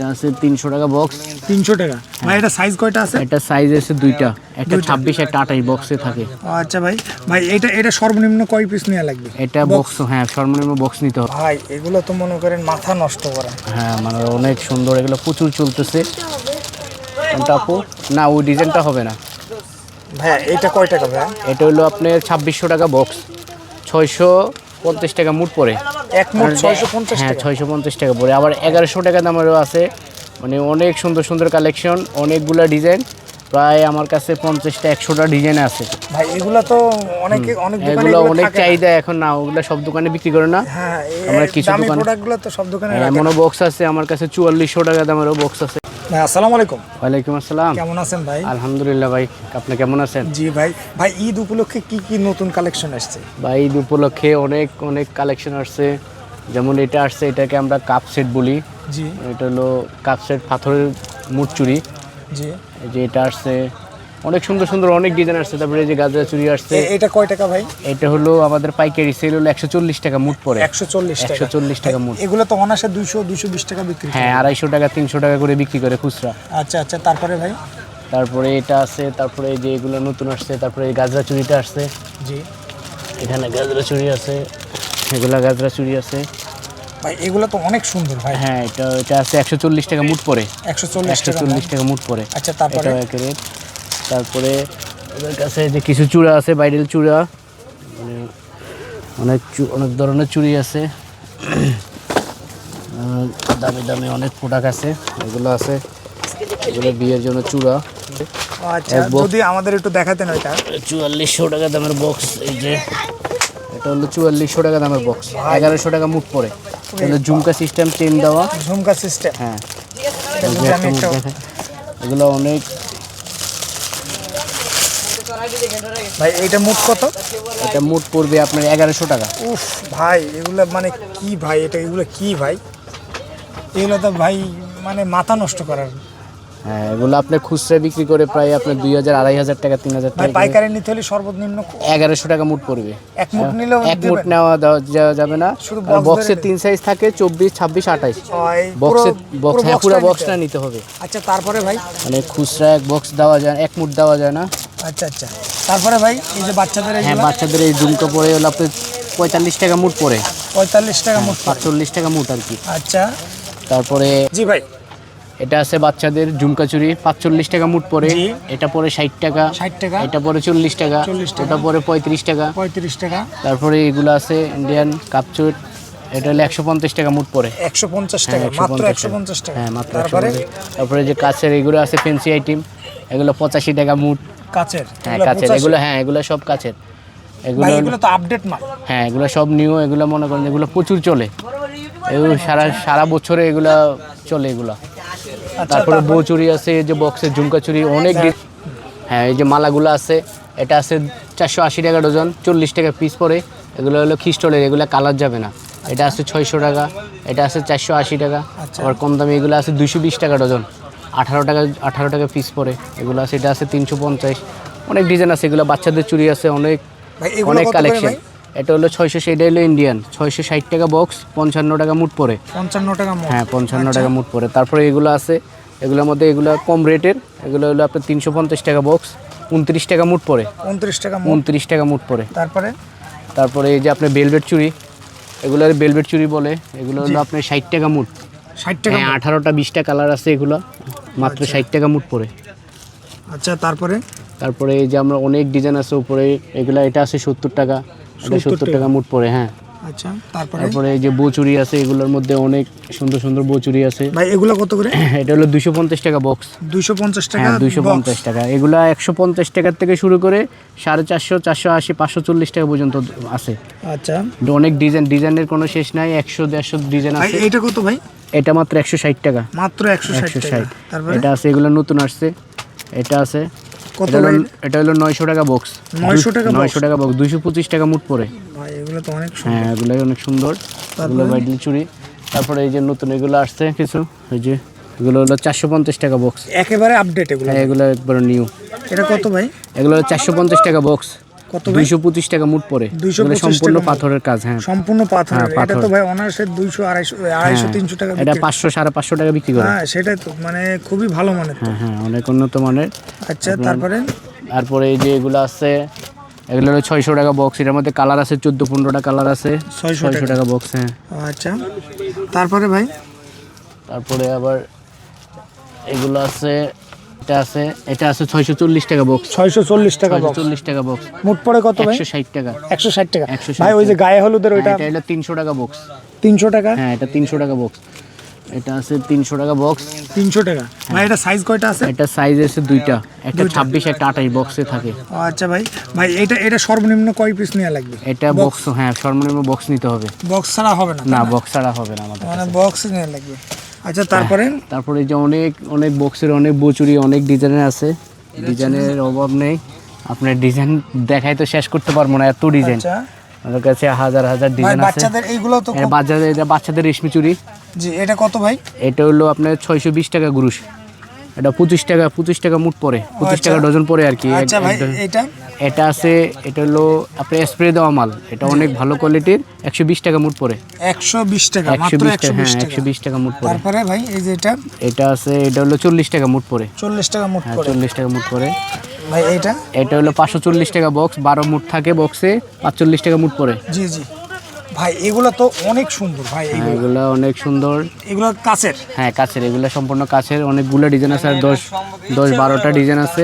এটা আছে তিনশো টাকা বক্স তিনশো টাকা। ভাই এটা সাইজ কয়টা আছে? এটা সাইজ আছে দুইটা। একটা ছাব্বিশ একটা আঠাশ বক্সে থাকে। আচ্ছা ভাই। ভাই এটা এটা সর্বনিম্ন কয় পিস নেওয়া লাগবে? এটা বক্স হ্যাঁ সর্বনিম্ন বক্স নিতে হবে। ভাই এগুলো তো মনে করেন মাথা নষ্ট করা। হ্যাঁ মানে অনেক সুন্দর এগুলো প্রচুর চলতেছে। আপু না ওই ডিজাইনটা হবে না। ভাই এটা কয় টাকা ভাই? এটা হলো আপনার ছাব্বিশশো টাকা বক্স ছয়শো পঞ্চাশ টাকা মুট পড়ে। পঞ্চাশ হ্যাঁ টাকা। ছয়শো পঞ্চাশ টাকা পড়ে। আবার এগারোশো টাকা দামেরও আছে। মানে অনেক সুন্দর সুন্দর কালেকশন অনেকগুলো ডিজাইন প্রায় আমার কাছে পঞ্চাশটা একশোটা ডিজাইন আছে। ভাই এগুলো তো অনেকে অনেক এগুলো অনেক চাহিদা এখন না ওগুলো সব দোকানে বিক্রি করে না। হ্যাঁ আমরা কিছু দোকান তো সব দোকানে এমনও বক্স আছে আমার কাছে চুয়াল্লিশশো টাকা দামেরও বক্স আছে। ভাই আসসালামু আলাইকুম। ওয়ালাইকুম আসসালাম। কেমন আছেন ভাই? আলহামদুলিল্লাহ ভাই আপনি কেমন আছেন? জি ভাই। ভাই ঈদ উপলক্ষে কি কি নতুন কালেকশন আসছে? ভাই ঈদ উপলক্ষে অনেক অনেক কালেকশন আসছে। যেমন এটা আসছে এটাকে আমরা কাপ সেট বলি। জি। এটা হলো কাপ সেট পাথরের মুটচুরি জি। যে এটা আসছে অনেক সুন্দর সুন্দর অনেক ডিজাইন আসছে। তারপরে যে গাজরা চুরি আসছে। এটা কয় টাকা ভাই? এটা হলো আমাদের পাইকারি সেল হলো একশো চল্লিশ টাকা মুট পড়ে। একশো চল্লিশ টাকা। একশো চল্লিশ টাকা মুট। এগুলো তো অনাসে দুইশো দুইশো বিশ টাকা বিক্রি করে। হ্যাঁ আড়াইশো টাকা তিনশো টাকা করে বিক্রি করে খুচরা। আচ্ছা আচ্ছা তারপরে ভাই? তারপরে এটা আছে তারপরে যে এগুলো নতুন আসছে তারপরে এই গাজরা চুরিটা আসছে। জি। এখানে গাজরা চুরি আছে এগুলা গাজরা চুরি আছে। ভাই এগুলো তো অনেক সুন্দর ভাই। হ্যাঁ এটা এটা আছে একশো চল্লিশ টাকা মুট পড়ে। একশো চল্লিশ টাকা মুট পড়ে। আচ্ছা তারপরে? তারপরে ওদের কাছে যে কিছু চূড়া আছে বাইরের চূড়া মানে অনেক অনেক ধরনের চুড়ি আছে। দামি দামি অনেক প্রোডাক্ট আছে এগুলো আছে। এগুলো বিয়ের জন্য চূড়া। আচ্ছা যদি আমাদের একটু দেখাতেন ওইটা। চুয়াল্লিশশো টাকা দামের বক্স এই যে। এটা হলো চুয়াল্লিশশো টাকা দামের বক্স এগারোশো টাকা মুট পড়ে এগুলো ঝুমকা সিস্টেম চেন দেওয়া। ঝুমকা সিস্টেম হ্যাঁ। মুখ। এগুলো অনেক ভাই এটা মুখ কত? এটা মুট পড়বে আপনার এগারোশো টাকা। উফ ভাই এগুলো মানে কি ভাই এটা এগুলো কি ভাই? এগুলো তো ভাই মানে মাথা নষ্ট করার। হ্যাঁ এগুলো আপনি খুচরা বিক্রি করে প্রায় আপনার দুই হাজার আড়াই হাজার টাকা তিন হাজার টাকা পাইকারি নিতে হলে সর্বনিম্ন এগারোশো টাকা মুট পড়বে। এক মুঠ নিলেও এক মুট নেওয়া দেওয়া যাবে না। বক্সের তিন সাইজ থাকে চব্বিশ ছাব্বিশ আঠাইশ। বক্সের বক্স হ্যাঁ পুরো বক্সটা নিতে হবে। আচ্ছা তারপরে ভাই? মানে খুচরা এক বক্স দেওয়া যায় এক মুট দেওয়া যায় না। আচ্ছা আচ্ছা। তারপরে ভাই এই যে বাচ্চাদের হ্যাঁ বাচ্চাদের এই ঝুমকো পড়ে হলো আপনার পঁয়তাল্লিশ টাকা মুট পড়ে পঁয়তাল্লিশ টাকা মুঠ পাঁচচল্লিশ টাকা মুট আর কি। আচ্ছা। তারপরে জি ভাই। এটা আছে বাচ্চাদের ঝুমকা চুরি পাঁচচল্লিশ টাকা মুট জি। এটা পরে ষাট টাকা। ষাট টাকা। এটা পরে চল্লিশ টাকা। 40 টাকা। এটা পরে পঁয়ত্রিশ টাকা। পঁয়ত্রিশ টাকা। তারপরে এগুলো আছে ইন্ডিয়ান কাপচুট। এটা হলো একশো পঞ্চাশ টাকা মুট পড়ে একশো পঞ্চাশ হ্যাঁ, টাকা। 150 মাত্র একশো পঞ্চাশ টাকা। হ্যাঁ মাত্র তারপরে? যে কাছের এগুলো আছে ফেন্সি আইটেম এগুলো পঁচাশি টাকা মুট। কাচের। হ্যাঁ 85 এগুলো হ্যাঁ এগুলো সব কাছের এগুলো এগুলো তো আপডেট মাল। হ্যাঁ এগুলো সব নিউ এগুলো মনে করেন এগুলো প্রচুর চলে। এগুলো সারা সারা বছরে এগুলা চলে এগুলা। আচ্ছা তারপরে বউ চুরি আছে এই যে বক্সের ঝুমকা চুরি অনেক ডি- হ্যাঁ এই যে মালাগুলো আছে এটা আছে চারশো আশি টাকা ডজন চল্লিশ টাকা পিস পরে। এগুলো হলো খিস্টলের এগুলো কালার যাবে না। এটা আছে ছয়শো টাকা এটা আছে চারশো আশি টাকা। আচ্ছা। আবার কম দামি এগুলো আছে দুশো বিশ টাকা ডজন। আঠারো টাকা আঠারো টাকা পিস পরে এগুলো আছে এটা আছে তিনশো পঞ্চাশ। অনেক ডিজাইন আছে এগুলো বাচ্চাদের চুরি আছে অনেক অনেক কালেকশন এটা হলো ছয়শো সেটা হলো ইন্ডিয়ান ছয়শো ষাট টাকা বক্স পঞ্চান্ন টাকা মুট পরে পঞ্চান্ন টাকা হ্যাঁ পঞ্চান্ন আচ্ছা। টাকা মুট পরে তারপরে এগুলো আছে এগুলোর মধ্যে এগুলো কম রেটের এগুলো হলো আপনার তিনশো পঞ্চাশ টাকা বক্স উনত্রিশ টাকা মুট পরে উনত্রিশ টাকা উনত্রিশ টাকা মুট পরে তারপরে? তারপরে এই যে আপনার বেলভেট চুরি এগুলো বেলভেট চুরি বলে এগুলো হলো আপনার ষাট টাকা মুট ষাট টাকা হ্যাঁ আঠারোটা বিশটা কালার আছে এগুলো। মাত্র ষাট টাকা মুট পরে আচ্ছা তারপরে? তারপরে এই যে আমরা অনেক ডিজাইন আছে উপরে এগুলা এটা আছে সত্তর টাকা। সত্তর টাকা। মুট পরে হ্যাঁ। আচ্ছা তারপরে? তারপরে এই যে বউচুরি আছে এগুলোর মধ্যে অনেক সুন্দর সুন্দর বউচুরি আছে। ভাই এগুলো কত করে? এটা হলো দুশো পঞ্চাশ টাকা বক্স দুইশো পঞ্চাশ টাকা হ্যাঁ দুইশো পঞ্চাশ টাকা। এগুলা একশো পঞ্চাশ টাকার থেকে শুরু করে সাড়ে চারশো চারশো আশি পাঁচশো চল্লিশ টাকা পর্যন্ত আছে। আচ্ছা। অনেক ডিজাইন ডিজাইনের কোনো শেষ নাই একশো দেড়শো ডিজাইন আছে। এইটা কত ভাই? এটা মাত্র একশো ষাট টাকা। মাত্র একশো ষাট এটা আছে এগুলো নতুন আসছে। এটা আছে কত লাইন এটা হলো নয়শো টাকা বক্স 900 টাকা? নয়শো টাকা বক্স দুইশো পঁচিশ টাকা মুট পড়ে। ভাই এগুলো তো অনেক সুন্দর। হ্যাঁ এগুলো অনেক সুন্দর। এগুলো বাইডলি চুরি তারপরে এই যে নতুন এগুলো আসছে কিছু এই যে এগুলো হলো চারশো পঞ্চাশ টাকা বক্স একেবারে আপডেট এগুলো। হ্যাঁ এগুলো একবার নিউ এটা কত ভাই? এগুলো চারশো পঞ্চাশ টাকা বক্স কত ভাই? দুইশো পঁচিশ টাকা মুট 225 সম্পূর্ণ পাথরের কাজ হ্যাঁ। সম্পূর্ণ পাথর হ্যাঁ, এটা তো ভাই অনার্সের দুইশো আড়াইশো আড়াইশো তিনশো টাকা এটা বিক্রি- পাঁচশো সাড়ে পাঁচশো টাকা বিক্রি করে। হ্যাঁ সেটাই তো মানে খুবই ভালো মানের তো। হ্যাঁ হ্যাঁ অনেক উন্নত মানের। আচ্ছা তারপরে? তারপরে এই যে এগুলো আছে এগুলো হলো ছয়শো টাকা বক্স এটার মধ্যে কালার আছে চোদ্দ পনেরোটা কালার আছে। ছয়শো টাকা। বক্স হ্যাঁ। আচ্ছা। তারপরে ভাই? তারপরে আবার এগুলো আছে এটা আছে এটা আছে ছয়শো চল্লিশ টাকা বক্স ছয়শো চল্লিশ টাকা টাকা বক্স মোট পড়ে কত ভাই? টাকা। একশো ষাট টাকা। 160 ভাই ওই যে গায়ে হলুদের ওইটা এটা হলো টাকা বক্স তিনশো টাকা? হ্যাঁ এটা তিনশো টাকা বক্স এটা আছে তিনশো টাকা বক্স তিনশো টাকা। ভাই এটা সাইজ কয়টা আছে? এটা সাইজ আছে দুইটা। একটা ছাব্বিশ একটা আঠাশ বক্সে থাকে। আচ্ছা ভাই। ভাই এটা এটা সর্বনিম্ন কয় পিস নেওয়া লাগবে? এটা বক্স হ্যাঁ সর্বনিম্ন বক্স নিতে হবে। বক্স ছাড়া হবে না না বক্স ছাড়া হবে না আমাদের মানে বক্স নেওয়া লাগবে। আচ্ছা তারপরে? তারপরে যে অনেক অনেক বক্সের অনেক বচুরি অনেক ডিজাইনের আছে। ডিজাইনের অভাব নেই। আপনার ডিজাইন দেখাই তো শেষ করতে পারব না এত ডিজাইন আচ্ছা। আমাদের কাছে হাজার হাজার ডিজাইন আছে। বাচ্চাদের এইগুলো তো বাচ্চাদের এটা বাচ্চাদের রেশমি চুরি। জি এটা কত ভাই? এটা হলো আপনার ছয়শো বিশ টাকা গুরুশ। এটা পঁচিশ টাকা পঁচিশ টাকা মুট পরে পঁচিশ আচ্ছা। টাকা ডজন পরে আর কি। আচ্ছা। এটা? এটা আছে এটা হলো আপনার স্প্রে দেওয়া মাল। এটা অনেক ভালো কোয়ালিটির একশো বিশ টাকা মুট পরে একশো বিশ টাকা একশো বিশ টাকা হ্যাঁ একশো বিশ টাকা মুট পরে তারপরে ভাই এই যে এটা? এটা আছে এটা হলো চল্লিশ টাকা মুট পরে চল্লিশ টাকা মোট হ্যাঁ চল্লিশ টাকা মুট পরে ভাই এইটা? এটা হলো পাঁচশো চল্লিশ টাকা বক্স বারো মুট থাকে বক্সে পাঁচচল্লিশ টাকা মুট পরে জি জি। ভাই এগুলো তো অনেক সুন্দর ভাই এগুলো। এগুলো অনেক সুন্দর। এগুলো কাছের? হ্যাঁ কাছের এগুলো সম্পূর্ণ কাছের। অনেকগুলো ডিজাইন আছে আর দশ দশ বারোটা ডিজাইন আছে।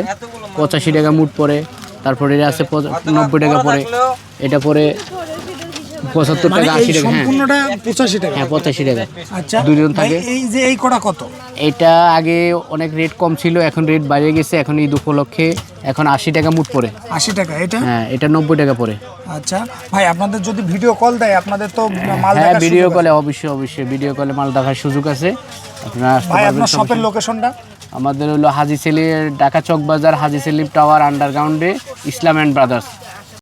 পঁচাশি টাকা মুট পরে তারপরে এটা আছে নব্বই টাকা পরে। এটা পরে পঁচাত্তর মানে টাকা আশি টাকা হ্যাঁ। সম্পূর্ণটা পঁচাশি টাকা। হ্যাঁ পঁচাশি টাকা। আচ্ছা দুজন থাকে। এই যে এই কটা কত? এটা আগে অনেক রেট কম ছিল এখন রেট বাড়িয়ে গেছে এখন ঈদ উপলক্ষে এখন আশি টাকা মুট পরে আশি টাকা এটা? হ্যাঁ এটা নব্বই টাকা পরে আচ্ছা ভাই আপনাদের যদি ভিডিও কল দেয় আপনাদের তো মাল হ্যাঁ ভিডিও কলে অবশ্যই অবশ্যই ভিডিও কলে মাল দেখার সুযোগ আছে। আপনারা আসতে ভাই আপনার শপের লোকেশনটা আমাদের হলো হাজি সেলিম ঢাকা চক বাজার হাজি সেলিম টাওয়ার আন্ডারগ্রাউন্ডে ইসলাম অ্যান্ড ব্রাদার্স